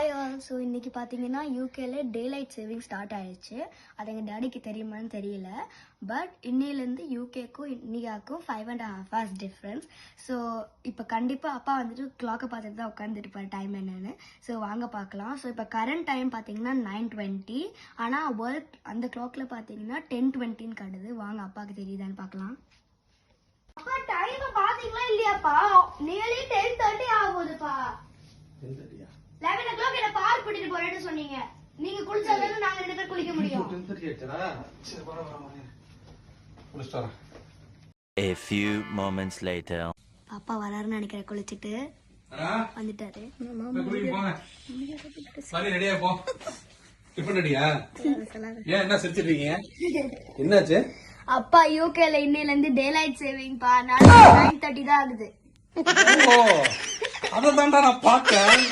Hi so um, இன்றைக்கி பார்த்தீங்கன்னா யூகேல டே லைட் சேவிங் ஸ்டார்ட் ஆயிடுச்சு அது எங்கள் டேடிக்கு தெரியுமான்னு தெரியல. பட் இன்னிலேருந்து யூகேக்கும் இந்தியாவுக்கும் five and half hours difference so இப்போ கண்டிப்பாக அப்பா வந்துட்டு கிளாக்கை பார்த்துட்டு தான் உட்காந்துருப்பார் டைம் என்னென்னு. ஸோ வாங்க பார்க்கலாம். ஸோ இப்போ கரண்ட் டைம் பார்த்தீங்கன்னா நைன் டுவெண்ட்டி ஆனால் ஒர்க் அந்த கிளாக்கில் பார்த்தீங்கன்னா டென் டுவெண்ட்டின்னு காட்டுது. வாங்க அப்பாவுக்கு தெரியுதான்னு பார்க்கலாம். அப்பா டைமை பார்த்தீங்களா இல்லையாப்பா? நியர்லி கூட்டிட்டு போறேன்னு சொன்னீங்க. நீங்க குளிச்சாதானே நாங்க ரெண்டு பேரும் குளிக்க முடியும். A few moments later. அப்பா வராருன்னு நினைக்கிறேன் குளிச்சுட்டு. வந்துட்டாரு. ரெடியா போ. டிஃபன் ரெடியா? ஏன் என்ன சிரிச்சிருக்கீங்க? என்னாச்சு? அப்பா யூகேல இன்னையில இருந்து டே லைட் சேவிங் பா நைன் தேர்ட்டி தான் ஆகுது. ஓ அதை நான் பார்த்தேன்.